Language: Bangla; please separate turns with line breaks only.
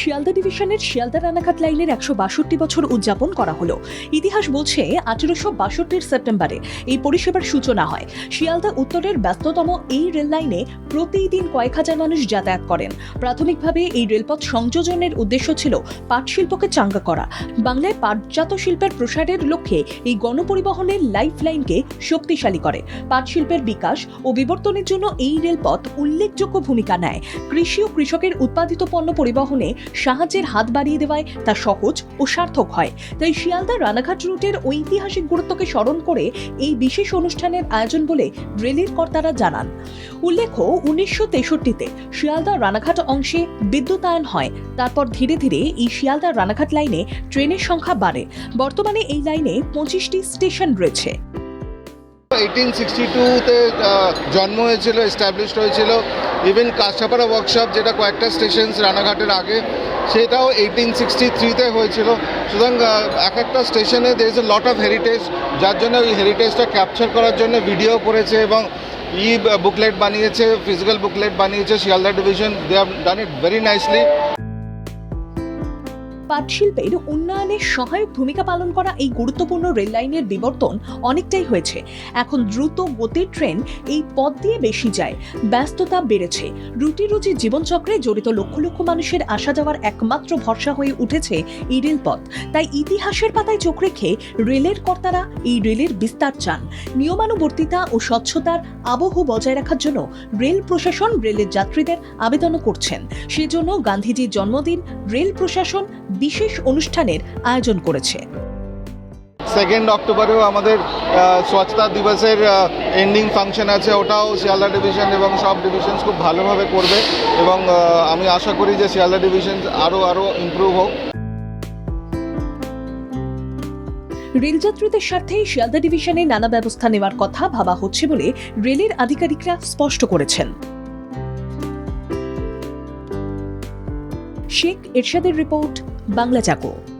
শিয়ালদা ডিভিশনের শিয়ালদা রানাঘাট লাইনের একশো বাষট্টি বছর উদযাপন করা হলো। ইতিহাস বলছে, আঠেরোশো বাষট্টির সেপ্টেম্বরে এই পরিষেবার সূচনা হয়। শিয়ালদা উত্তরের ব্যস্ততম এই রেল লাইনে প্রতিদিন কয়েক হাজার মানুষ যাতায়াত করেন। প্রাথমিকভাবে এই রেলপথ সংযোজনের উদ্দেশ্য ছিল পাট শিল্পকে চাঙ্গা করা। বাংলায় পাটজাত শিল্পের প্রসারের লক্ষ্যে এই গণপরিবহনের লাইফ লাইনকে শক্তিশালী করে। পাট শিল্পের বিকাশ ও বিবর্তনের জন্য এই রেলপথ উল্লেখযোগ্য ভূমিকা নেয়। কৃষি ও কৃষকের উৎপাদিত পণ্য পরিবহনে সাহায্যের হাত বাড়িয়ে দেওয়ায় তা সহজ ও সার্থক হয়। তাই শিয়ালদা রানাঘাট রুটের ঐতিহাসিক গুরুত্বকে স্মরণ করে এই বিশেষ অনুষ্ঠানের আয়োজন বলে রেলের কর্তারা জানান। উল্লেখ্য, উনিশশো তেষট্টিতে শিয়ালদা রানাঘাট অংশে বিদ্যুতায়ন হয়। তারপর ধীরে ধীরে এই শিয়ালদা রানাঘাট লাইনে ট্রেনের সংখ্যা বাড়ে। বর্তমানে এই লাইনে পঁচিশটি স্টেশন রয়েছে।
এইটিন সিক্সটি টুতে জন্ম হয়েছিল এস্টাবলিশড হয়েছিল। ইভেন কাঁচাপাড়া ওয়ার্কশপ যেটা কয়েকটা স্টেশন রানাঘাটের আগে, সেটাও এইটিন সিক্সটি থ্রিতে হয়েছিল। সুতরাং এক একটা স্টেশনে there is a lot of heritage যার জন্য ওই হেরিটেজটা ক্যাপচার করার জন্য ভিডিও করেছে এবং ই বুকলেট বানিয়েছে ফিজিক্যাল বুকলেট বানিয়েছে, Sealdah division they have done it very nicely
পাট শিল্পের উন্নয়নে সহায়ক ভূমিকা পালন করা এই গুরুত্বপূর্ণ রেল লাইনের বিবর্তন অনেকটাই হয়েছে। এখন দ্রুত গতির ট্রেন এই পথ দিয়ে বেশি যায়। ব্যস্ততা বেড়েছে। রুটি রুচি জীবনচক্রে জড়িত লক্ষ লক্ষ মানুষের আসা যাওয়ার একমাত্র ভরসা হয়ে উঠেছে এই রেলপথ। তাই ইতিহাসের পাতায় চোখ রেখে রেলের কর্তারা এই রেলের বিস্তার চান। নিয়মানুবর্তিতা ও স্বচ্ছতার আবহ বজায় রাখার জন্য রেল প্রশাসন রেলের যাত্রীদের আবেদনও করছেন। সেজন্য গান্ধীজির জন্মদিন রেল প্রশাসন বিশেষ অনুষ্ঠানের আয়োজন করেছে।
সেকেন্ড অক্টোবরেও আমাদের স্বচ্ছতা দিবসের এন্ডিং ফাংশন আছে। ওটাও শিয়ালদা ডিভিশন এবং সব ডিভিশনস খুব ভালোভাবে করবে এবং আমি আশা করি যে শিয়ালদা ডিভিশন আরও আরও ইমপ্রুভ হোক।
রেলযাত্রীদের স্বার্থে শিয়ালদা ডিভিশনে নানা ব্যবস্থা নেওয়ার কথা ভাবা হচ্ছে বলে রেলের আধিকারিকরা স্পষ্ট করেছেন। শেখ এরশাদের রিপোর্ট বাংলা জাগো